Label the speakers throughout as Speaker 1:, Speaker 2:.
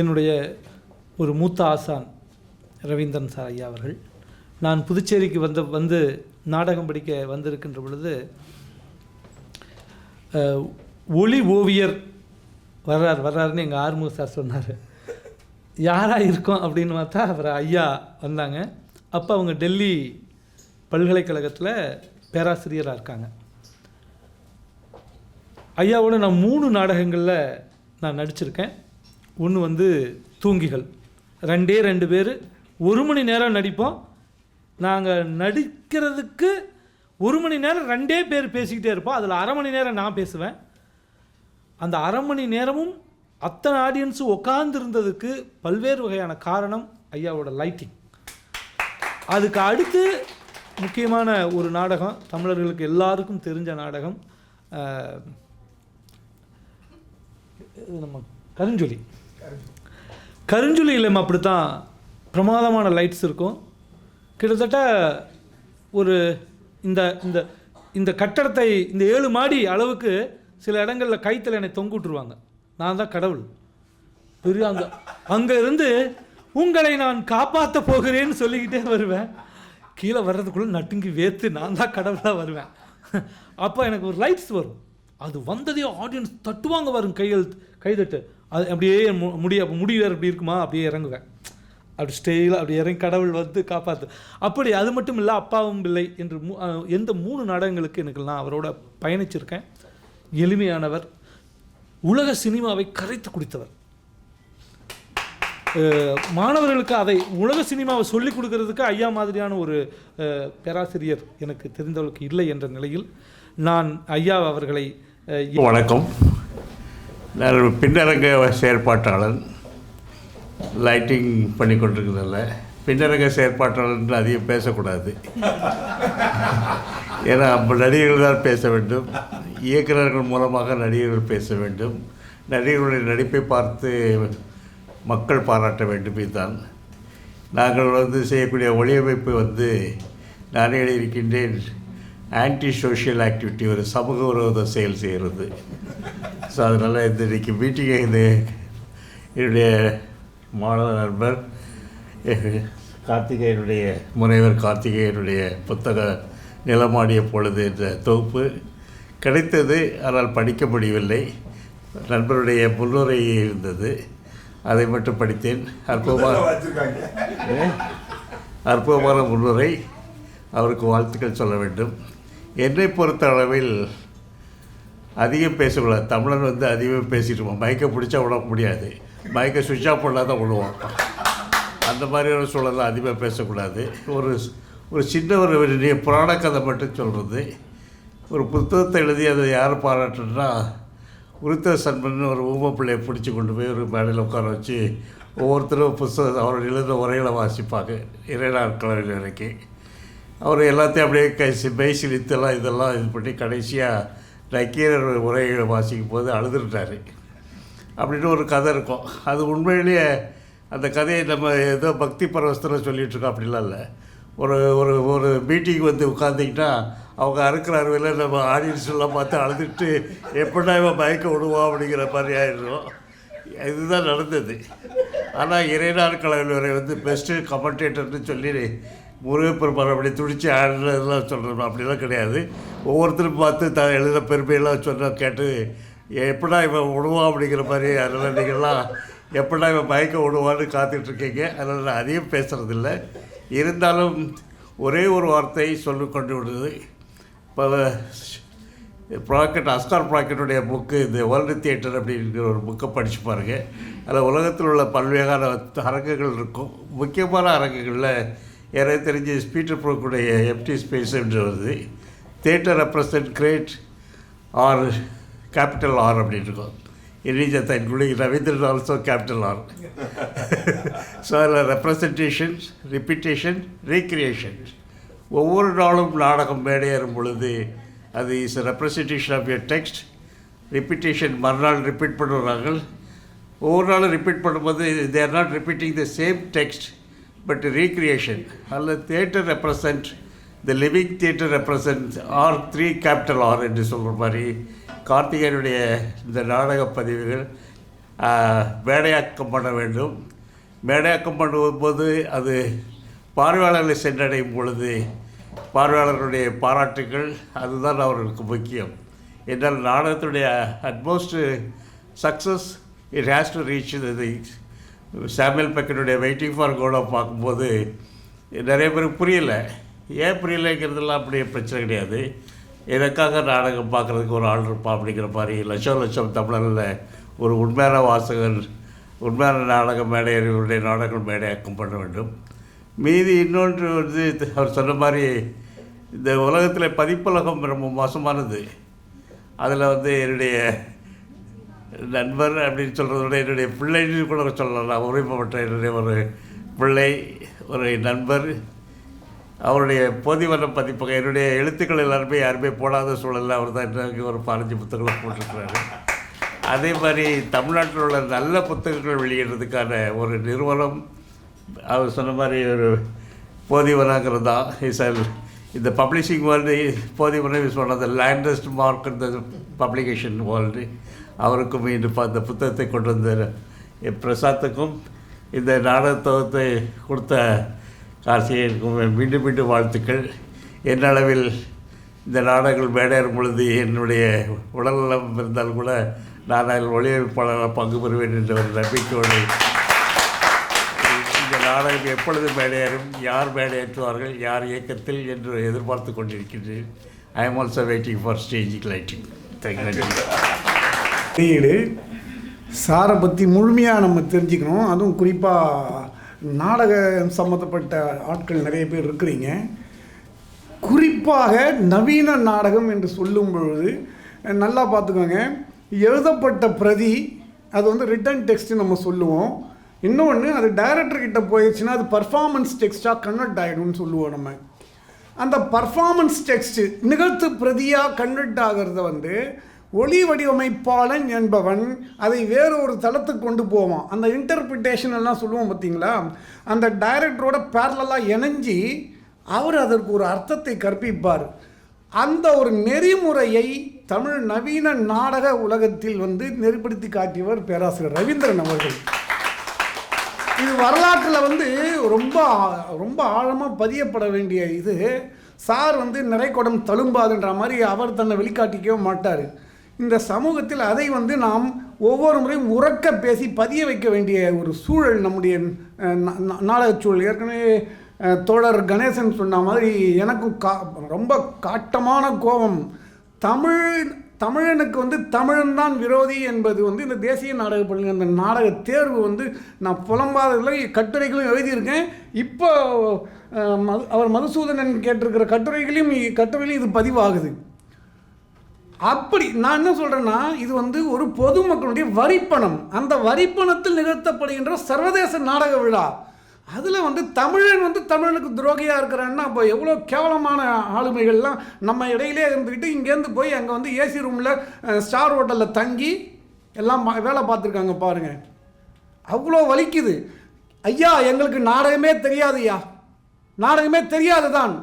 Speaker 1: என்னுடைய ஒரு மூத்த ஆசான் ரவீந்திரன் சார் ஐயா அவர்கள். நான் புதுச்சேரிக்கு வந்த வந்து நாடகம் படிக்க வந்திருக்கின்ற பொழுது ஒளி ஓவியர் வர்றார் வர்றாருன்னு எங்கள் ஆறுமுக சார் சொன்னார். யாராக இருக்கோம் அப்படின்னு பார்த்தா அவர் ஐயா வந்தாங்க. அப்போ அவங்க டெல்லி பல்கலைக்கழகத்தில் பேராசிரியராக இருக்காங்க. ஐயாவோட நான் மூணு நாடகங்களில் நான் நடிச்சிருக்கேன். ஒன்று வந்து தூங்கிகள். ரெண்டே ரெண்டு பேர் ஒரு மணி நேரம் நடிப்போம். நாங்கள் நடிக்கிறதுக்கு ஒரு மணி நேரம் ரெண்டே பேர் பேசிக்கிட்டே இருப்போம். அதில் அரை மணி நேரம் நான் பேசுவேன். அந்த அரை மணி நேரமும் அத்தனை ஆடியன்ஸும் உட்காந்துருந்ததுக்கு பல்வேறு வகையான காரணம் ஐயாவோட லைட்டிங் அதுக்கு அடுத்து முக்கியமான ஒரு நாடகம் தமிழர்களுக்கு எல்லாருக்கும் தெரிஞ்ச நாடகம் நம்ம கருஞ்சொலி. நம்ம கருஞ்சொலி அப்படி தான் பிரமாதமான லைட்ஸ் இருக்கும். கிட்டத்தட்ட ஒரு இந்த இந்த இந்த கட்டடத்தை இந்த ஏழு மாடி அளவுக்கு சில இடங்களில் கைத்தில் என்னை தொங்க விட்ருவாங்க நான் தான் கடவுள். பெரிய அந்த அங்கே இருந்து உங்களை நான் காப்பாற்ற போகிறேன்னு சொல்லிக்கிட்டே வருவேன். கீழே வர்றதுக்குள்ளே நட்டுங்கி வேர்த்து நான் தான் கடவுளாக வருவேன். அப்போ எனக்கு ஒரு லைட்ஸ் வரும். அது வந்ததே ஆடியன்ஸ் தட்டுவாங்க வரும் கையெழுத்து கைதட்டு. அது அப்படியே மு- முடி அப்போ முடி வேறு அப்படி இருக்குமா? அப்படியே இறங்குவேன். அப்படி ஸ்டெயிலாக அப்படி இறங்கி கடவுள் வந்து காப்பாற்று அப்படி அது மட்டும் இல்லை அப்பாவும் பிள்ளை என்று மூ எந்த மூணு நாடகங்களுக்கு எனக்கு நான் அவரோட பயணிச்சிருக்கேன். எளிமையானவர் உலக சினிமாவை கரைத்து குடித்தவர். மாணவர்களுக்கு அதை உலக சினிமாவை சொல்லிக் கொடுக்கறதுக்கு ஐயா மாதிரியான ஒரு அஹ், பேராசிரியர் எனக்கு தெரிந்தவர்களுக்கு இல்லை என்ற நிலையில் நான் ஐயா அவர்களை அஹ்,
Speaker 2: வணக்கம். நான் பின்னரங்க செயற்பாட்டாளன். லைட்டிங் பண்ணி கொண்டிருக்கிறதில்ல பின்னரங்க செயற்பாட்டாளர் என்று அதிகம் பேசக்கூடாது. ஏன்னா நடிகர்கள் தான் பேச வேண்டும். இயக்குநர்கள் மூலமாக நடிகர்கள் பேச வேண்டும். நடிகர்களுடைய நடிப்பை பார்த்து மக்கள் பாராட்ட வேண்டும் இதுதான். நாங்கள் வந்து செய்யக்கூடிய ஒளியமைப்பு வந்து நானே எழுதியிருக்கின்றேன். ஆன்டி சோஷியல் ஆக்டிவிட்டி ஒரு சமூக விரோத செயல் செய்கிறது. ஸோ அதனால் இந்த இன்னைக்கு மீட்டிங்கை இந்த என்னுடைய மாணவ நண்பர் கார்த்திகேயனுடைய முனைவர் கார்த்திகேயனுடைய புத்தக நிலமாடிய பொழுது என்ற தொகுப்பு கிடைத்தது. ஆனால் படிக்க முடியவில்லை. நண்பருடைய முன்னுரை இருந்தது. அதை மட்டும் படித்தேன். அற்புதமாக ஏ? அற்புதமான முன்னுரை. அவருக்கு வாழ்த்துக்கள் சொல்ல வேண்டும். என்னை பொறுத்த அளவில் அதிகம் பேசக்கூடாது. தமிழன் வந்து அதிகமாக பேசிட்டு இருப்பான் மைக்கை பிடிச்சா விட முடியாது. மைக்கை சுவிட்ச் ஆஃப் பண்ணால் தான் விடுவான் அந்த மாதிரியான சூழலில் அதிகமாக பேசக்கூடாது. ஒரு ஒரு சின்ன ஒரு நீ புராண கதை மட்டும் சொல்கிறது ஒரு புத்தகத்தை எழுதி அதை யார் பாராட்டுன்னா உருத்த சண்பன் ஒரு ஊமை பிள்ளையை பிடிச்சி கொண்டு போய் ஒரு மேடையில் உட்கார வச்சு ஒவ்வொருத்தரும் புஸ்தகம் அவர் எழுத உரைகளை வாசிப்பாங்க. இறை நாட்களில் வரைக்கும் அவர் எல்லாத்தையும் அப்படியே கை மெய் இதெல்லாம் இது பண்ணி கடைசியாக நக்கீரர் உரைகளை வாசிக்கும் போது அழுதுட்டார். அப்படின்னு ஒரு கதை இருக்கும். அது உண்மையிலேயே அந்த கதையை நம்ம ஏதோ பக்தி பரவசத்தில் சொல்லிகிட்ருக்கோம் அப்படிலாம் இல்லை. ஒரு ஒரு ஒரு மீட்டிங் வந்து உட்காந்திங்கன்னா அவங்க அறுக்கிற அறுவையில் நம்ம ஆடியன்ஸ்லாம் பார்த்து அழுதுட்டு எப்படா இவன் மயக்க விடுவோம் அப்படிங்கிற மாதிரி ஆயிடும் இதுதான் நடந்தது. ஆனால் இறைநாள் கலைவரை வந்து பெஸ்ட்டு கமெண்டேட்டர்னு சொல்லி முருகப்பெருமான் அப்படி துடிச்சு ஆடுறதெல்லாம் சொல்கிறோம் அப்படிலாம் கிடையாது. ஒவ்வொருத்தரும் பார்த்து த எழுதுகிற பெருமையெல்லாம் சொன்னால் கேட்டு எப்படா இவன் விடுவான் அப்படிங்கிற மாதிரி அதனால் நீங்கள்லாம் எப்படா இவன் மயக்க விடுவான்னு காத்துட்ருக்கீங்க அதனால் நான் அதிகம் பேசுகிறதில்ல இருந்தாலும் ஒரே ஒரு வார்த்தை சொல்லிக் கொண்டு விடுது. இப்போ ப்ராக்கெட் அஸ்கார் ப்ராக்கெட்டுடைய புக்கு இந்த வேர்ல்டு தியேட்டர் அப்படிங்கிற ஒரு புக்கை படித்து பாருங்கள் அதில் உலகத்தில் உள்ள பல்வேறான அரங்குகள் இருக்கும். முக்கியமான அரங்குகளில் எனக்கு தெரிஞ்சு ஸ்பீட்டர் ப்ரோக்குடைய எஃப்டி ஸ்பேஸ் என்று வருது. Theatre represent great R capital R அப்படின்னு இருக்கும். இனிஜத்தை including Ravindran also capital R so அதில் ரெப்ரசன்டேஷன் ரிப்பிட்டேஷன் ரீக்ரியேஷன் ஒவ்வொரு நாளும் நாடகம் மேடையேறும் பொழுது அது is representation of your text repetition மறுநாள் ரிப்பீட் பண்ணுறாங்க ஒவ்வொரு நாளும் ரிப்பீட் பண்ணும்போது they are not repeating the same text but recreation அதில் theatre represent the living theatre represent R three capital R என்று சொல்கிற மாதிரி கார்த்திகேயனுடைய இந்த நாடக பதிவுகள் மேடையாக்கம் பண்ண வேண்டும். மேடையாக்கம் பண்ணும்போது அது பார்வையாளர்களை சென்றடையும் பொழுது பார்வையாளர்களுடைய பாராட்டுகள் அதுதான் அவர்களுக்கு முக்கியம். என்றால் நாடகத்துடைய utmost success it has to reach the Samuel பெக்கனுடைய waiting for கோடோ பார்க்கும்போது நிறைய பேருக்கு புரியலை. ஏன் புரியலைங்கிறதுலாம் அப்படியே பிரச்சனை கிடையாது. எனக்காக நாடகம் பார்க்குறதுக்கு ஒரு ஆள் இருப்பான் அப்படிங்கிற மாதிரி லட்சம் லட்சம் தமிழரில் ஒரு உண்மையான வாசகர் உண்மையான நாடக மேடையர்களுடைய நாடகங்கள் மேடையாக்கம் பண்ண வேண்டும். மீதி இன்னொன்று வந்து அவர் சொன்ன மாதிரி இந்த உலகத்தில் பதிப்புலகம் ரொம்ப மோசமானது. அதில் வந்து என்னுடைய நண்பர் அப்படின்னு சொல்கிறத விட என்னுடைய பிள்ளைன்னு கூட சொல்லலாம். உரிமைப்பட்ட என்னுடைய ஒரு பிள்ளை ஒரு நண்பர். அவருடைய போதிவன பதிப்பகம் என்னுடைய எழுத்துக்கள் எல்லாருமே யாருமே போடாத சூழலில் அவர் தான் இன்னைக்கு ஒரு பதினஞ்சு புத்தகங்களை போட்டிருக்கிறாரு. அதே மாதிரி தமிழ்நாட்டில் உள்ள நல்ல புத்தகங்கள் வெளியிடுறதுக்கான ஒரு நிறுவனம் அவர் சொன்ன மாதிரி ஒரு போதிவனாங்கிறது? தான் இஸ் இந்த publishing world Bodhivanam is one of the landmark இந்த பப்ளிகேஷன் வேர்ல்டு அவருக்கும் இந்த ப- புத்தகத்தை கொண்டு வந்த என் பிரசாத்துக்கும் இந்த நாடகத்துவத்தை கொடுத்த கார்த்திகேயனுக்கும் மீண்டும் மீண்டும் வாழ்த்துக்கள். என் அளவில் இந்த நாடகங்கள் மேடையேறும் பொழுது என்னுடைய உடல்நலம் இருந்தால் கூட நான் அதில் ஒளியமைப்பாளராக பங்கு பெறுவேன் என்ற ஒரு நம்பிக்கையோடு இந்த நாடகம் எப்பொழுது மேடையேறும் யார் மேடையேற்றுவார்கள் யார் இயக்கத்தில் என்று எதிர்பார்த்து கொண்டிருக்கின்றேன். I am also waiting for strategic lighting thank you
Speaker 3: வெளியீடு சாரை பற்றி முழுமையாக நம்ம தெரிஞ்சுக்கணும். அதுவும் குறிப்பாக நாடகம் சம்மந்தப்பட்ட ஆட்கள் நிறைய பேர் இருக்கிறீங்க. குறிப்பாக நவீன நாடகம் என்று சொல்லும் பொழுது நல்லா பார்த்துக்கோங்க. எழுதப்பட்ட பிரதி அது வந்து ரிட்டன் டெக்ஸ்ட்டு நம்ம சொல்லுவோம். இன்னொன்று அது டைரக்டர்கிட்ட போயிடுச்சுன்னா அது பர்ஃபார்மன்ஸ் டெக்ஸ்ட்டாக கன்வெர்ட் ஆகிடும்னு சொல்லுவோம் நம்ம. அந்த பர்ஃபார்மன்ஸ் டெக்ஸ்ட்டு நிகழ்த்து பிரதியாக கன்வெர்ட் ஆகிறத வந்து ஒளி வடிவமைப்பாளன் என்பவன் அதை வேறு ஒரு தளத்துக்கு கொண்டு போவான். அந்த இன்டர்பிரிட்டேஷன் எல்லாம் சொல்லுவோம் பார்த்தீங்களா? அந்த டைரக்டரோட பேரலாக இணைஞ்சி அவர் அதற்கு ஒரு அர்த்தத்தை கற்பிப்பார். அந்த ஒரு நெறிமுறையை தமிழ் நவீன நாடக உலகத்தில் வந்து நெறிப்படுத்தி காட்டியவர் பேராசிரியர் ரவீந்திரன் அவர்கள். இது வரலாற்றில் வந்து ரொம்ப ஆ- ரொம்ப ஆழமாக பதியப்பட வேண்டிய இது. சார் வந்து நிறைக்கொடம் தழும்பாதுன்ற மாதிரி அவர் தன்னை வெளிக்காட்டிக்கவே மாட்டார். இந்த சமூகத்தில் அதை வந்து நாம் ஒவ்வொரு முறையும் உறக்க பேசி பதிய வைக்க வேண்டிய ஒரு சூழல் நம்முடைய நாடக நாடகச் சூழல். ஏற்கனவே தோழர் கணேசன் சொன்ன மாதிரி எனக்கும் கா ரொம்ப காட்டமான கோபம். தமிழ் தமிழனுக்கு வந்து தமிழன் தான் விரோதி என்பது வந்து இந்த தேசிய நாடக பள்ளி அந்த நாடக தேர்வு வந்து நான் புலம்பாததில் கட்டுரைகளும் எழுதியிருக்கேன். இப்போ மது அவர் மதுசூதனன் கேட்டிருக்கிற கட்டுரைகளையும் கட்டுரையிலையும் இது பதிவாகுது. அப்படி நான் என்ன சொல்கிறேன்னா இது வந்து ஒரு பொதுமக்களுடைய வரிப்பணம். அந்த வரிப்பணத்தில் நிகழ்த்தப்படுகின்ற சர்வதேச நாடக விழா. அதில் வந்து தமிழன் வந்து தமிழனுக்கு துரோகியாக இருக்கிறான்னா அப்போ எவ்வளோ கேவலமான ஆளுமைகள்லாம் நம்ம இடையிலே இருந்துக்கிட்டு இங்கேருந்து போய் அங்கே வந்து ஏசி ரூமில் ஸ்டார் ஹோட்டலில் தங்கி எல்லாம் வேலை பார்த்துருக்காங்க பாருங்கள் அவ்வளோ வலிக்குது. ஐயா எங்களுக்கு நாடகமே தெரியாது ஐயா நாடகமே தெரியாது தான்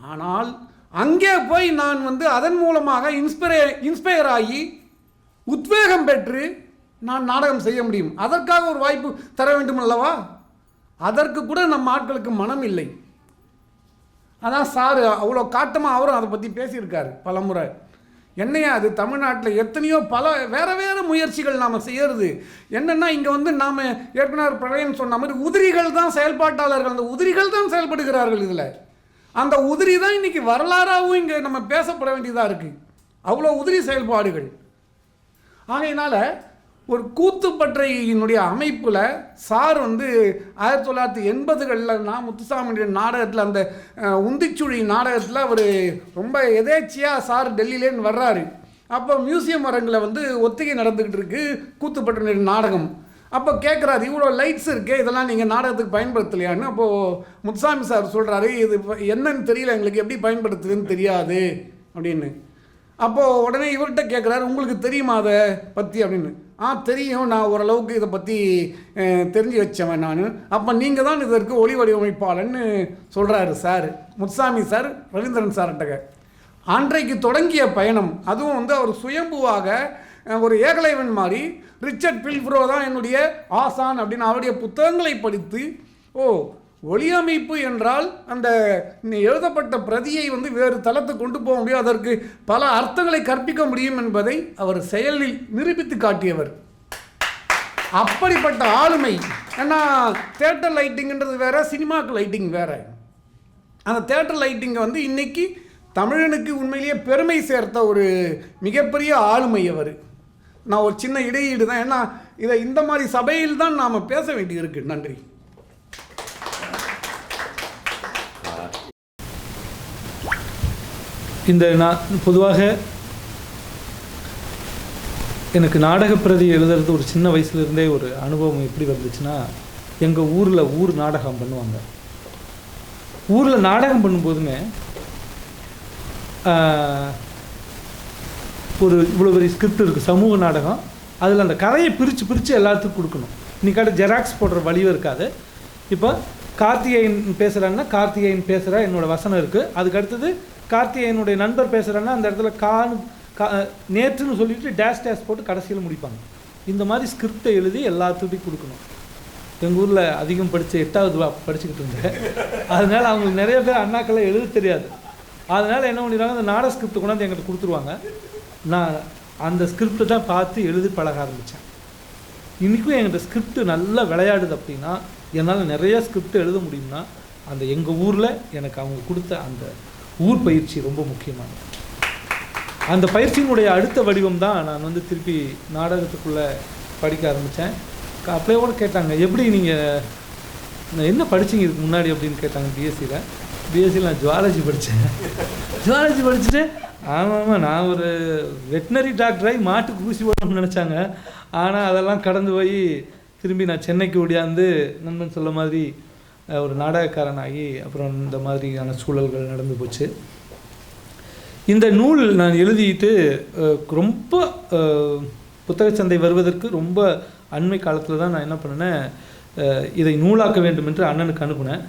Speaker 3: ஆனால் அங்கே போய் நான் வந்து அதன் மூலமாக இன்ஸ்பிரே இன்ஸ்பயர் ஆகி உத்வேகம் பெற்று நான் நாடகம் செய்ய முடியும். அதற்காக ஒரு வாய்ப்பு தர வேண்டும் அல்லவா? அதற்கு கூட நம்ம ஆட்களுக்கு மனம் இல்லை. அதான் சார் அவ்வளோ காட்டமாக அவரும் அதை பற்றி பேசியிருக்கார் பலமுறை. என்னையா அது தமிழ்நாட்டில் எத்தனையோ பல வேறு வேறு முயற்சிகள் நாம் செய்கிறது என்னென்னா இங்கே வந்து நாம் ஏற்கனவே பிரளயம் சொன்ன மாதிரி உதிரிகள் தான் செயல்பாட்டாளர்கள். அந்த உதிரிகள் தான் செயல்படுகிறார்கள் இதில். அந்த உதிரி தான் இன்றைக்கி வரலாறாகவும் இங்கே நம்ம பேசப்பட வேண்டியதாக இருக்குது அவ்வளோ உதிரி செயல்பாடுகள். ஆகையினால் ஒரு கூத்துப்பற்றையினுடைய அமைப்பில் சார் வந்து ஆயிரத்தி தொள்ளாயிரத்தி எண்பதுகளில் நான் முத்துசாமியுடைய நாடகத்தில் அந்த உந்திச்சுழி நாடகத்தில் அவர் ரொம்ப எதேச்சியாக சார் டெல்லியிலேன்னு வர்றாரு. அப்போ மியூசியம் அரங்கில் வந்து ஒத்திகை நடந்துக்கிட்டு இருக்குது கூத்துப்பற்றினுடைய நாடகம். அப்போ கேட்குறாரு இவ்வளோ லைட்ஸ் இருக்கே இதெல்லாம் நீங்கள் நாடகத்துக்கு பயன்படுத்தலையான்னு. அப்போது முத்துசாமி சார் சொல்கிறாரு இது என்னன்னு தெரியல எங்களுக்கு எப்படி பயன்படுத்துதுன்னு தெரியாது அப்படின்னு. அப்போது உடனே இவர்கிட்ட கேட்குறாரு உங்களுக்கு தெரியுமா அதை பற்றி அப்படின்னு. ஆ தெரியும். நான் ஓரளவுக்கு இதை பற்றி தெரிஞ்சு வச்சவன் நான். அப்போ நீங்கள் தான் இதற்கு ஒளி வடிவமைப்பாளன்னு சொல்கிறாரு சார் முத்துசாமி சார் ரவீந்திரன் சார்கிட்ட. அன்றைக்கு தொடங்கிய பயணம் அதுவும் வந்து அவர் சுயம்புவாக ஒரு ஏகலைவன் மாதிரி ரிச்சர்ட் பில்ஃப்ரோ தான் என்னுடைய ஆசான் அப்படின்னு அவருடைய புத்தகங்களை படித்து ஓ ஒளியமைப்பு என்றால் அந்த எழுதப்பட்ட பிரதியை வந்து வேறு தளத்துக்கு கொண்டு போக முடியும் அதற்கு பல அர்த்தங்களை கற்பிக்க முடியும் என்பதை அவர் செயலில் நிரூபித்து காட்டியவர். அப்படிப்பட்ட ஆளுமை. ஏன்னா தேட்டர் லைட்டிங்ன்றது வேற சினிமாக்கு லைட்டிங் வேற. அந்த தேட்டர் லைட்டிங்கை வந்து இன்னைக்கு தமிழனுக்கு உண்மையிலேயே பெருமை சேர்த்த ஒரு மிகப்பெரிய ஆளுமை அவர். நான் ஒரு சின்ன இடையீடு தான். ஏன்னா இதை இந்த மாதிரி சபையில் தான் நாம் பேச வேண்டியிருக்கு. நன்றி.
Speaker 1: இந்த நான் பொதுவாக எனக்கு நாடக பிரதி எழுதுறது ஒரு சின்ன வயசுலேருந்தே ஒரு அனுபவம் எப்படி வந்துச்சுன்னா எங்கள் ஊரில் ஊர் நாடகம் பண்ணுவாங்க. ஊரில் நாடகம் பண்ணும்போதுமே ஒரு இவ்வளோ பெரிய ஸ்கிரிப்ட் இருக்குது சமூக நாடகம். அதில் அந்த கதையை பிரித்து பிரித்து எல்லாத்துக்கும் கொடுக்கணும். இன்றைக்காட்ட ஜெராக்ஸ் போடுற வழியும் இருக்காது. இப்போ கார்த்திகேயன் பேசுகிறாங்கன்னா கார்த்திகேயன் பேசுகிற என்னோட வசனம் இருக்குது அதுக்கு அடுத்தது கார்த்திகேயனுடைய நண்பர் பேசுகிறாங்கன்னா அந்த இடத்துல கான் கா நேற்றுன்னு சொல்லிட்டு டேஷ் டேஷ் போட்டு கடைசியில் முடிப்பாங்க. இந்த மாதிரி ஸ்கிரிப்டை எழுதி எல்லாத்துக்கிட்டையும் கொடுக்கணும். எங்கள் ஊரில் அதிகம் படித்த எட்டாவது படிச்சுக்கிட்டு இருந்தேன். அதனால் அவங்களுக்கு நிறைய பேர் அண்ணாக்கெல்லாம் எழுத தெரியாது. அதனால் என்ன பண்ணிடுறாங்க அந்த நாடக ஸ்கிரிப்ட் கொண்டாந்து எங்கிட்ட கொடுத்துருவாங்க. நான் அந்த ஸ்கிரிப்டை தான் பார்த்து எழுதி பழக ஆரம்பித்தேன் இன்றைக்கும் என்கிட்ட ஸ்கிரிப்ட் நல்லா விளையாடுது அப்படின்னா என்னால் நிறைய ஸ்கிரிப்ட் எழுத முடியும்னா அந்த எங்கள் ஊரில் எனக்கு அவங்க கொடுத்த அந்த ஊர் பயிற்சி ரொம்ப முக்கியமானது. அந்த பயிற்சியினுடைய அடுத்த வடிவம் தான் நான் வந்து திருப்பி நாடகத்துக்குள்ளே படிக்க ஆரம்பித்தேன் அப்படியே கூட கேட்டாங்க எப்படி நீங்கள் என்ன படிச்சீங்க இதுக்கு முன்னாடி? அப்படின்னு கேட்டாங்க பிஎஸ்சியில் பிஎஸ்சியில் நான் ஜுவாலஜி படித்தேன் ஜுவாலஜி படிச்சுட்டு ஆமாம் ஆமாம் நான் ஒரு வெட்டினரி டாக்டராகி மாட்டுக்கு ஊசி போடணும்னு நினச்சாங்க. ஆனால் அதெல்லாம் கடந்து போய் திரும்பி நான் சென்னைக்கு ஓடியாந்து நண்பன் சொல்ல மாதிரி ஒரு நாடகக்காரனாகி அப்புறம் இந்த மாதிரியான சூழல்கள் நடந்து போச்சு. இந்த நூல் நான் எழுதிட்டு ரொம்ப புத்தக புத்தகச் சந்தை வருவதற்கு ரொம்ப அண்மை காலத்தில் தான் நான் என்ன பண்ணினேன் இதை நூலாக்க வேண்டும் என்று அண்ணனுக்கு அனுப்புனேன்.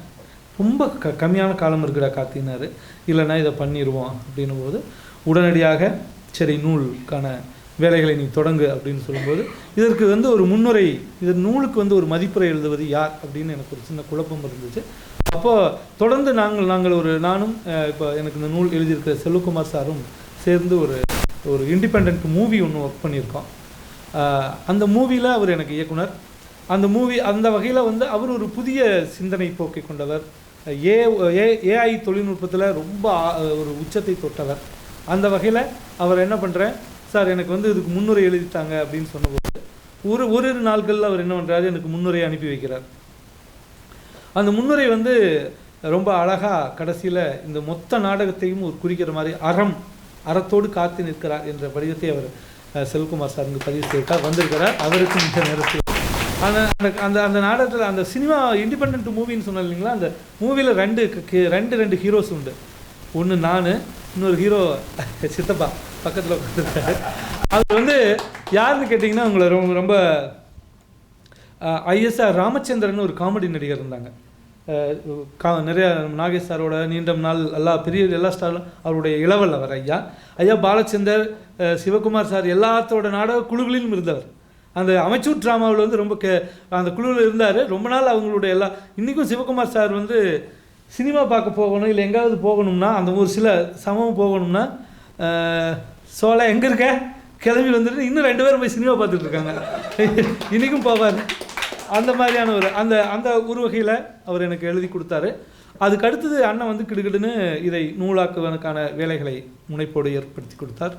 Speaker 1: ரொம்ப க கம்மியான காலம் இருக்குடா காத்தினார். இல்லைன்னா இதை பண்ணிடுவோம் அப்படின்னும் போது உடனடியாக சரி நூலுக்கான வேலைகளை நீ தொடங்கு அப்படின்னு சொல்லும்போது இதற்கு வந்து ஒரு முன்னுரை இது நூலுக்கு வந்து ஒரு மதிப்புரை எழுதுவது யார் அப்படின்னு எனக்கு ஒரு சின்ன குழப்பம் இருந்துச்சு. அப்போது தொடர்ந்து நாங்கள் நாங்கள் ஒரு நானும் இப்போ எனக்கு இந்த நூல் எழுதியிருக்கிற செல்வகுமார் சாரும் சேர்ந்து ஒரு ஒரு இண்டிபெண்ட் மூவி ஒன்று ஒர்க் பண்ணியிருக்கோம். அந்த மூவியில் அவர் எனக்கு இயக்குனர். அந்த மூவி அந்த வகையில் வந்து அவர் ஒரு புதிய சிந்தனை போக்கை கொண்டவர். ஏ ஏ ஏஐ தொழில்நுட்பத்தில் ரொம்ப ஆ- ஒரு உச்சத்தை தொட்டவர். அந்த வகையில் அவர் என்ன பண்ணுறேன் சார் எனக்கு வந்து இதுக்கு முன்னுரை எழுதித்தாங்க அப்படின்னு சொன்னபோது ஒரு ஓரிரு நாட்களில் அவர் என்ன பண்ணுறாரு எனக்கு முன்னுரை அனுப்பி வைக்கிறார். அந்த முன்னுரை வந்து ரொம்ப அழகாக கடைசியில் இந்த மொத்த நாடகத்தையும் ஒரு குறிக்கிற மாதிரி அறம் அறத்தோடு காத்து நிற்கிறார் என்ற படிவத்தை அவர் செல்குமார் சார் இங்கு பதிவு செய்திருக்கார். வந்திருக்கிறார். அவருக்கும் இந்த நேரத்தில் அந்த அந்த- அந்த அந்த நாடகத்தில் அந்த சினிமா இண்டிபெண்ட் மூவின்னு சொன்னேன் இல்லைங்களா? அந்த மூவியில் ரெண்டு ரெண்டு ரெண்டு ஹீரோஸ் உண்டு. ஒன்று நான் இன்னொரு ஹீரோ சித்தப்பா பக்கத்தில் உட்காந்துருக்காரு அது வந்து யாருன்னு கேட்டிங்கன்னா உங்களை ரொம்ப ரொம்ப ஐஎஸ்ஆர் ராமச்சந்திரன் ஒரு காமெடி நடிகர் இருந்தாங்க. கா நிறைய நாகேஷ் சாரோட நீண்டம் நாள் எல்லா பெரிய எல்லா ஸ்டாரும் அவருடைய இளவல் அவர் ஐயா. ஐயா பாலச்சந்தர் சிவகுமார் சார் எல்லாத்தோட நாடக குழுகளிலும் இருந்தவர். அந்த அமைச்சூர் ட்ராமாவில் வந்து ரொம்ப கே அந்த குழுவில் இருந்தார். ரொம்ப நாள் அவங்களுடைய எல்லா இன்றைக்கும் சிவகுமார் சார் வந்து சினிமா பார்க்க போகணும் இல்லை எங்காவது போகணும்னா அந்த ஒரு சில சமம் போகணும்னா சோலை எங்கே இருக்க? கிளம்பி வந்துட்டு இன்னும் ரெண்டு பேரும் போய் சினிமா பார்த்துட்டு இருக்காங்க. இன்றைக்கும் போவார். அந்த மாதிரியான ஒரு அந்த அந்த ஒரு வகையில் அவர் எனக்கு எழுதி கொடுத்தாரு. அதுக்கு அடுத்தது அண்ணன் வந்து கிடுகிடுன்னு இதை நூலாக்குவதற்கான வேலைகளை முனைப்போடு ஏற்படுத்தி கொடுத்தார்.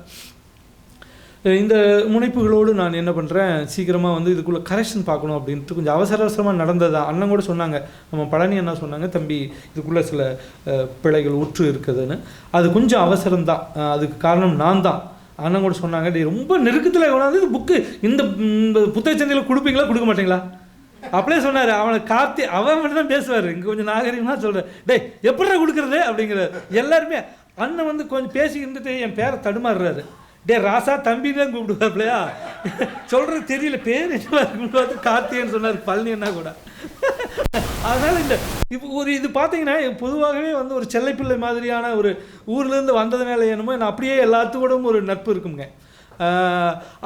Speaker 1: இந்த முனைப்புகளோடு நான் என்ன பண்ணுறேன் சீக்கிரமாக வந்து இதுக்குள்ளே கரெக்ஷன் பார்க்கணும் அப்படின்ட்டு கொஞ்சம் அவசர அவசரமாக நடந்ததா? அண்ணன் கூட சொன்னாங்க. நம்ம பழனி அண்ணா சொன்னாங்க தம்பி இதுக்குள்ளே சில பிழைகள் உற்று இருக்குதுன்னு. அது கொஞ்சம் அவசரம்தான். அதுக்கு காரணம் நான் தான் அண்ணன் கூட சொன்னாங்க டேய் ரொம்ப நெருக்கத்தில் கொண்டாந்து இது புக்கு இந்த புத்தக சந்தையில் கொடுப்பீங்களா கொடுக்க மாட்டீங்களா? அப்படியே சொன்னார். அவனை கார்த்தி அவன் மட்டும் தான் பேசுவார். இங்கே கொஞ்சம் நாகரிகமாக சொல்கிறேன் டேய் எப்படிடா கொடுக்குறது? அப்படிங்கிறார். எல்லாருமே அண்ணன் வந்து கொஞ்சம் பேசிக்கிட்டு என் பேரை தடுமாறுறாரு. டே ராசா தம்பி தான் கூப்பிடுவாப்லையா சொல்கிறது தெரியல பேர் என்ன பார்த்து கார்த்திகேயன் சொன்னார் பழனி என்ன கூட. அதனால் இந்த இப்போ ஒரு இது பார்த்தீங்கன்னா பொதுவாகவே வந்து ஒரு செல்லைப்பிள்ளை மாதிரியான ஒரு ஊர்லேருந்து வந்ததுனால என்னமோ நான் அப்படியே எல்லாத்துக்கூடவும் ஒரு நட்பு இருக்குங்க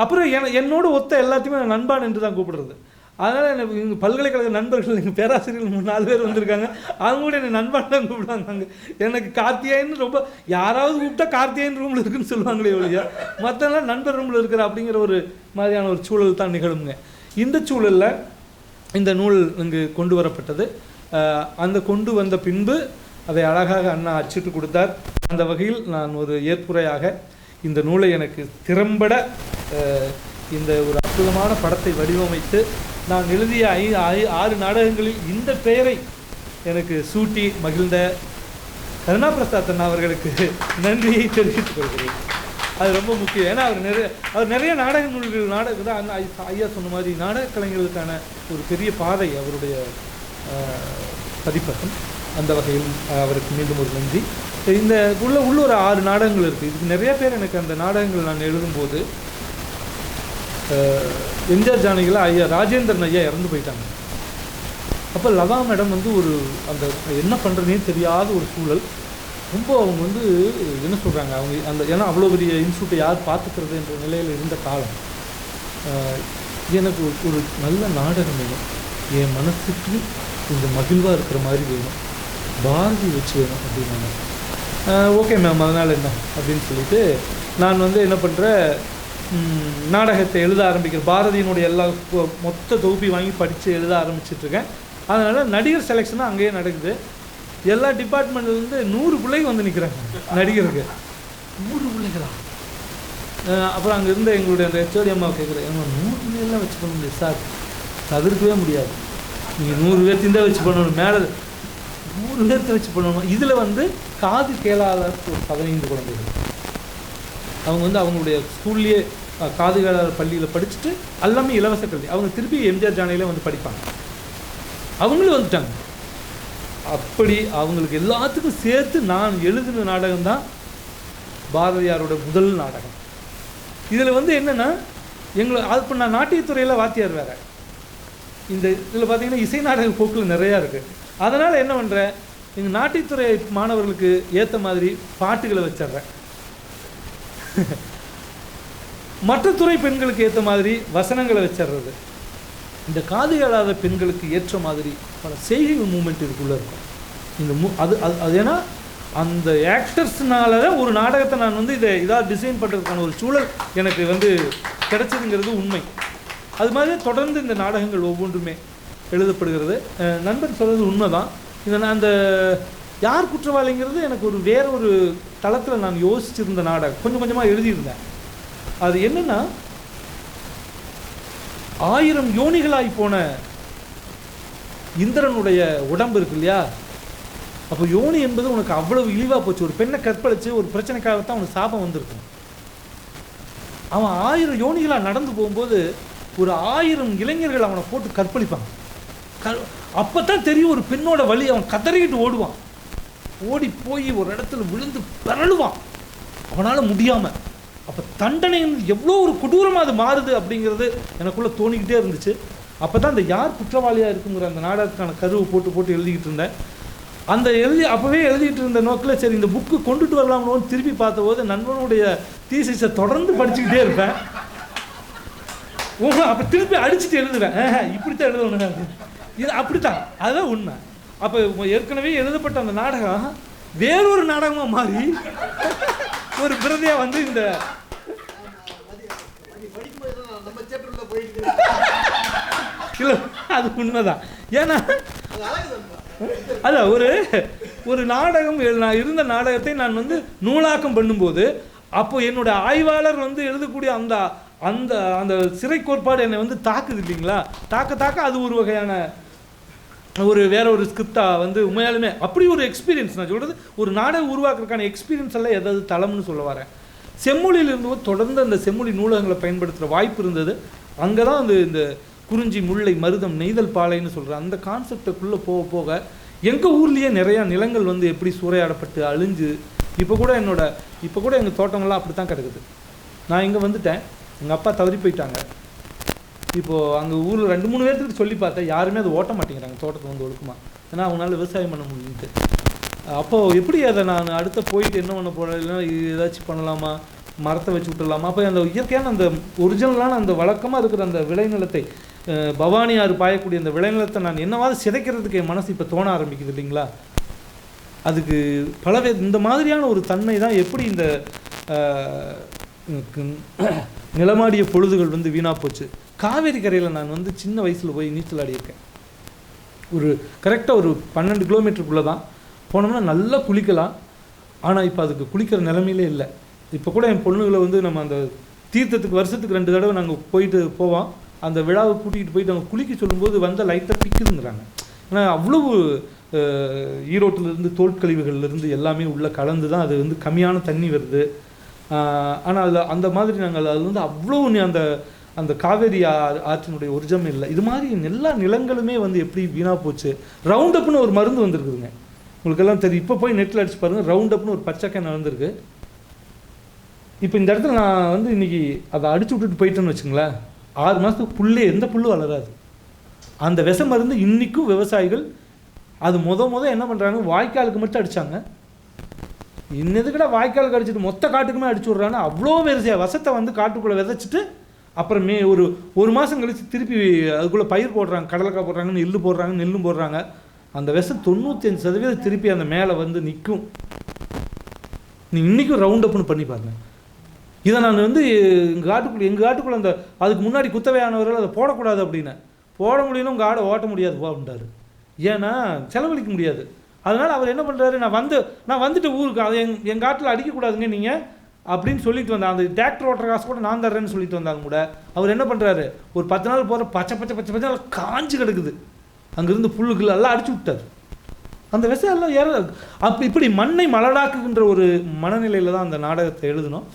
Speaker 1: அப்புறம் என் என்னோட ஒத்த எல்லாத்தையுமே நான் நண்பான் என்று தான் கூப்பிடுறது. அதனால் எனக்கு இங்கே பல்கலைக்கழக நண்பர்கள் எங்கள் பேராசிரியர்கள் மூணு நாலு பேர் வந்திருக்காங்க. அவங்க கூட என்னை நண்பன் தான் கூப்பிடுவாங்க அங்கே எனக்கு கார்த்தியாயின்னு ரொம்ப யாராவது கூப்பிட்டா கார்த்தியாயின் ரூமில் இருக்குன்னு சொல்லுவாங்களே ஒழியா மற்றெல்லாம் நண்பர் ரூமில் இருக்கிற அப்படிங்கிற ஒரு மாதிரியான ஒரு சூழல் தான் நிகழுங்க இந்த சூழலில் இந்த நூல் இங்கு கொண்டு வரப்பட்டது. அந்த கொண்டு வந்த பின்பு அதை அழகாக அண்ணா அச்சிட்டு கொடுத்தார். அந்த வகையில் நான் ஒரு ஏற்புரையாக இந்த நூலை எனக்கு திறம்பட இந்த ஒரு அற்புதமான படத்தை வடிவமைத்து நான் எழுதிய ஐ ஐ ஆறு நாடகங்களில் இந்த பெயரை எனக்கு சூட்டி மகிழ்ந்த கருணா பிரசாத் அண்ணா அவர்களுக்கு நன்றியை தெரிவித்துக் கொள்கிறேன். அது ரொம்ப முக்கியம். ஏன்னா அவர் நிறைய அவர் நிறைய நாடக நூல்கள் நாடக தான் ஐயா சொன்ன மாதிரி நாடக கலைஞர்களுக்கான ஒரு பெரிய பாதை அவருடைய பதிப்பகம். அந்த வகையில் அவருக்கு மீண்டும் ஒரு நன்றி. இந்த உள்ள உள்ள ஒரு ஆறு நாடகங்கள் இருக்குது இதுக்கு நிறைய பேர் எனக்கு அந்த நாடகங்கள் நான் எழுதும்போது எம்ஜிஆர் ஜானகியில் ஐயா ராஜேந்திரன் ஐயா இறந்து போயிட்டாங்க. அப்போ லதா மேடம் வந்து ஒரு அந்த என்ன பண்ணுறதுனே தெரியாத ஒரு சூழல். ரொம்ப அவங்க வந்து என்ன சொல்கிறாங்க அவங்க அந்த ஏன்னா அவ்வளோ பெரிய இன்ஸ்டியூட்டை யார் பார்த்துக்கிறது என்ற நிலையில் இருந்த காலம். எனக்கு ஒரு- ஒரு நல்ல நாடகம் வேணும். என் மனசுக்கு இந்த மகிழ்வாக இருக்கிற மாதிரி வேணும். பாரதி வச்சு வேணும் அப்படின்னாங்க. ஓகே மேம் அதனால் என்ன? அப்படின்னு சொல்லிட்டு நான் வந்து என்ன பண்ணுறேன் நாடகத்தை எழுத ஆரம்பிக்கிறேன் பாரதியினுடைய எல்லா மொத்த தொகுப்பி வாங்கி படித்து எழுத ஆரம்பிச்சிட்ருக்கேன். அதனால் நடிகர் செலெக்ஷனும் அங்கேயே நடக்குது. எல்லா டிபார்ட்மெண்ட்லேருந்து நூறு பிள்ளைங்க வந்து நிற்கிறாங்க நடிகருக்கு. நூறு பிள்ளைகளா அஹ் அப்புறம் அங்கே இருந்த எங்களுடைய அந்த ஹெச்ஓடி அம்மா கேட்குறேன் ஏமா நூறு பிள்ளைகள்லாம் வச்சு பண்ண முடியாது சார் தவிர்க்கவே முடியாது. நீங்கள் நூறு பேர்த்தையும் தான் வச்சு பண்ணணும் மேலே நூறு பேர்த்த வச்சு பண்ணணும். இதில் வந்து காது கேளாத ஒரு பதினைந்து குழந்தைகள். அவங்க வந்து அவங்களுடைய ஸ்கூல்லேயே காதுகளார் பள்ளியில் படிச்சுட்டு எல்லாமே இலவச கல்வி. அவங்க திருப்பி எம்ஜிஆர் ஜானையில் வந்து படிப்பாங்க. அவங்களும் வந்துட்டாங்க. அப்படி அவங்களுக்கு எல்லாத்துக்கும் சேர்த்து நான் எழுதின நாடகம் தான் பாரதியாரோட முதல் நாடகம். இதில் வந்து என்னென்னா எங்களை அது இப்போ நான் நாட்டியத்துறையில் வாத்தியார் வேற. இந்த இதில் பார்த்தீங்கன்னா இசை நாடக போக்கில் நிறையா இருக்குது அதனால் என்ன பண்ணுறேன் எங்கள் நாட்டியத்துறை மாணவர்களுக்கு ஏற்ற மாதிரி பாட்டுகளை வச்சிடுறேன். மற்ற துறை பெண்களுக்கு ஏற்ற மாதிரி வசனங்களை வச்சிடுறது. இந்த காது கேளாத பெண்களுக்கு ஏற்ற மாதிரி பல செய்கை மூமெண்ட் இதுக்குள்ளே இருக்கும். இந்த மூ அது அது அது ஏன்னா அந்த ஆக்டர்ஸ்னால தான் ஒரு நாடகத்தை நான் வந்து இதை இதாக டிசைன் பண்ணுறதுக்கான ஒரு சூழல் எனக்கு வந்து கிடைச்சதுங்கிறது உண்மை. அது மாதிரி தொடர்ந்து இந்த நாடகங்கள் ஒவ்வொன்றுமே எழுதப்படுகிறது. நண்பர் சொல்கிறது உண்மைதான். இதை நான் அந்த யார் குற்றவாளிங்கிறது எனக்கு ஒரு வேற ஒரு தளத்தில் நான் யோசிச்சிருந்த நாடகம். கொஞ்சம் கொஞ்சமாக எழுதியிருந்தேன். அது என்னென்னா ஆயிரம் யோனிகளாய் போன இந்திரனுடைய உடம்பு இருக்கு இல்லையா? அப்போ யோனி என்பது உனக்கு அவ்வளவு இழிவாக போச்சு. ஒரு பெண்ணை கற்பழிச்சு ஒரு பிரச்சனைக்காகத்தான் அவனுக்கு சாபம் வந்திருக்கும். அவன் ஆயிரம் யோனிகளாக நடந்து போகும்போது ஒரு ஆயிரம் இளைஞர்கள் அவனை போட்டு கற்பழிப்பாங்க. க அப்போ தான் தெரியும் ஒரு பெண்ணோட வழி அவன் கதறிக்கிட்டு ஓடுவான். ஓடி போய் ஒரு இடத்துல விழுந்து பிறழுவான் அவனால் முடியாமல் அப்போ தண்டனை எவ்வளோ ஒரு கொடூரமாக அது மாறுது அப்படிங்கிறது எனக்குள்ளே தோணிக்கிட்டே இருந்துச்சு. அப்போ தான் அந்த யார் குற்றவாளியாக இருக்குங்கிற அந்த நாடகத்துக்கான கருவை போட்டு போட்டு எழுதிக்கிட்டு இருந்தேன். அந்த எழுதி அப்போவே எழுதிட்டு இருந்த நோக்கில் சரி இந்த புக்கு கொண்டுட்டு வரலாம்னு திருப்பி பார்த்தபோது நண்பனுடைய தீசிஸை தொடர்ந்து படிச்சுக்கிட்டே இருப்பேன். அப்போ திருப்பி அடிச்சுட்டு எழுதுவேன். இப்படி இப்படித்தான் எழுதணும் அப்படின்னு. இது அப்படித்தான். அதுதான் உண்மை. அப்போ ஏற்கனவே எழுதப்பட்ட அந்த நாடகம் வேறொரு நாடகமாக மாறி ஒரு பிரதியாக வந்து இந்த இல்லை அது உண்மைதான். ஏன்னா அதான் ஒரு ஒரு நாடகம் நான் இருந்த நாடகத்தை நான் வந்து நூலாக்கம் பண்ணும்போது அப்போ என்னோட ஆய்வாளர் வந்து எழுதக்கூடிய அந்த அந்த அந்த சிறை கோட்பாடு என்னை வந்து தாக்குது இல்லைங்களா? தாக்க தாக்க அது ஒரு வகையான ஒரு வேற ஒரு ஸ்கிரிப்டா வந்து உண்மையாலுமே அப்படி ஒரு எக்ஸ்பீரியன்ஸ் நான் சொல்கிறது ஒரு நாடகம் உருவாக்குறதுக்கான எக்ஸ்பீரியன்ஸ் எல்லாம் எதாவது தளம்னு சொல்ல வரேன். செம்மொழியில் இருந்தபோது தொடர்ந்து அந்த செம்மொழி நூலகங்களை பயன்படுத்துகிற வாய்ப்பு இருந்தது. அங்கே தான் அந்த இந்த குறிஞ்சி முல்லை மருதம் நெய்தல் பாலைன்னு சொல்கிற அந்த கான்செப்டுக்குள்ளே போக போக எங்கள் ஊர்லேயே நிறையா நிலங்கள் வந்து எப்படி சூறையாடப்பட்டு அழிஞ்சு இப்போ கூட என்னோட இப்போ கூட எங்கள் தோட்டங்கள்லாம் அப்படி தான் கிடக்குது. நான் இங்கே வந்துட்டேன். எங்கள் அப்பா தவறி போயிட்டாங்க. இப்போது அங்கே ஊரில் ரெண்டு மூணு பேர்த்துக்கு சொல்லி பார்த்தேன் யாருமே அதை ஓட்ட மாட்டேங்கிறாங்க. தோட்டத்தை வந்து ஒழுக்குமா. ஏன்னா அவங்களால விவசாயம் பண்ண முடியுது அப்போது எப்படி அதை நான் அடுத்த போயிட்டு என்ன பண்ண போகிறேன் இல்லைன்னா ஏதாச்சும் பண்ணலாமா? மரத்தை வச்சு விட்டுடலாமா? அப்போ அந்த இயற்கையான அந்த ஒரிஜினலான அந்த வழக்கமாக இருக்கிற அந்த விளைநிலத்தை பவானி ஆறு பாயக்கூடிய அந்த விளைநிலத்தை நான் என்னவாவது சிதைக்கிறதுக்கு என் மனசு இப்போ தோண ஆரம்பிக்குது இல்லைங்களா? அதுக்கு பலவே இந்த மாதிரியான ஒரு தன்மை தான் எப்படி இந்த நிலமாடிய பொழுதுகள் வந்து வீணாக போச்சு. காவேரி கரையில் நான் வந்து சின்ன வயசில் போய் நீச்சல் ஆடியிருக்கேன் ஒரு கரெக்டாக ஒரு பன்னெண்டு கிலோமீட்டருக்குள்ளே தான். போனோம்னா நல்லா குளிக்கலாம். ஆனால் இப்போ அதுக்கு குளிக்கிற நிலமையிலே இல்லை. இப்போ கூட என் பொண்ணுங்களை வந்து நம்ம அந்த தீர்த்தத்துக்கு வருஷத்துக்கு ரெண்டு தடவை நாங்கள் போயிட்டு போவோம். அந்த விழாவை கூட்டிகிட்டு போயிட்டு அவங்க குளிக்க சொல்லும்போது வந்து லைட்டாக பிக்குதுங்கிறாங்க. ஏன்னா அவ்வளவு அஹ், ஈரோட்டிலிருந்து தோற்கழிவுகள்லேருந்து எல்லாமே உள்ளே கலந்து தான் அது வந்து கம்மியான தண்ணி வருது. ஆனால் அதில் அந்த மாதிரி நாங்கள் அது வந்து அவ்வளோ அந்த அந்த காவேரி ஆற்றினுடைய உர்ஜம் இல்லை. இது மாதிரி எல்லா நிலங்களுமே வந்து எப்படி வீணாக போச்சு? ரவுண்ட் அப்னு ஒரு மருந்து வந்திருக்குதுங்க. உங்களுக்கெல்லாம் தெரியும். இப்போ போய் நெட்டில் அடிச்சு பாருங்க. ரவுண்ட் அப்னு ஒரு பச்சை கேன் வந்திருக்கு. இப்போ இந்த இடத்துல நான் வந்து இன்னைக்கு அதை அடிச்சு விட்டுட்டு போயிட்டேன்னு வச்சுங்களேன். ஆறு மாதத்துக்கு புல்லே எந்த புல்லும் வளராது. அந்த விஷ மருந்து இன்றைக்கும் விவசாயிகள் அது முத முத என்ன பண்ணுறாங்க வாய்க்காலுக்கு மட்டும் அடித்தாங்க இன்னதுக்கிட்ட வாய்க்காலுக்கு அடிச்சிட்டு மொத்த காட்டுக்குமே அடிச்சு விட்றாங்க. அவ்வளோ பெருசா வசத்தை வந்து காட்டுக்குள்ளே விதைச்சிட்டு அப்புறமே ஒரு ஒரு மாதம் கழித்து திருப்பி அதுக்குள்ளே பயிர் போடுறாங்க கடலக்காய் போடுறாங்க நெல் போடுறாங்க நெல்லும் போடுறாங்க. அந்த விஷம் தொண்ணூத்தஞ்சு சதவீதம் திருப்பி அந்த மேலே வந்து நிற்கும் நீ இன்றைக்கும் ரவுண்ட் அப்னு பண்ணி பாருங்க. இதை நான் வந்து எங்கள் காட்டுக்குள்ளே எங்கள் காட்டுக்குள்ளே அந்த அதுக்கு முன்னாடி குத்தவையானவர்கள் அதை போடக்கூடாது அப்படின்னு. போட முடியணும் உங்கள் ஆடை ஓட்ட முடியாது போ அப்படின்ட்டாரு ஏன்னா செலவழிக்க முடியாது. அதனால் அவர் என்ன பண்ணுறாரு நான் வந்து நான் வந்துட்டு ஊருக்கு அதை எங் எங்கள் காட்டில் அடிக்கக்கூடாதுங்க நீங்கள் அப்படின்னு சொல்லிட்டு வந்தேன் அந்த டிராக்டர் ஓட்டுற காசு கூட நான் தர்றேன்னு சொல்லிட்டு வந்தாங்க கூட. அவர் என்ன பண்ணுறாரு ஒரு பத்து நாள் போகிற பச்சை பச்சை பச்சை பச்சை நல்லா காஞ்சு கிடக்குது. அங்கேருந்து புல்லுக்குள்ள எல்லாம் அடிச்சு விட்டார். அந்த விஷயம் எல்லாம் ஏற அப்போ இப்படி மண்ணை மலடாக்குகின்ற ஒரு மனநிலையில் தான் அந்த நாடகத்தை எழுதணும்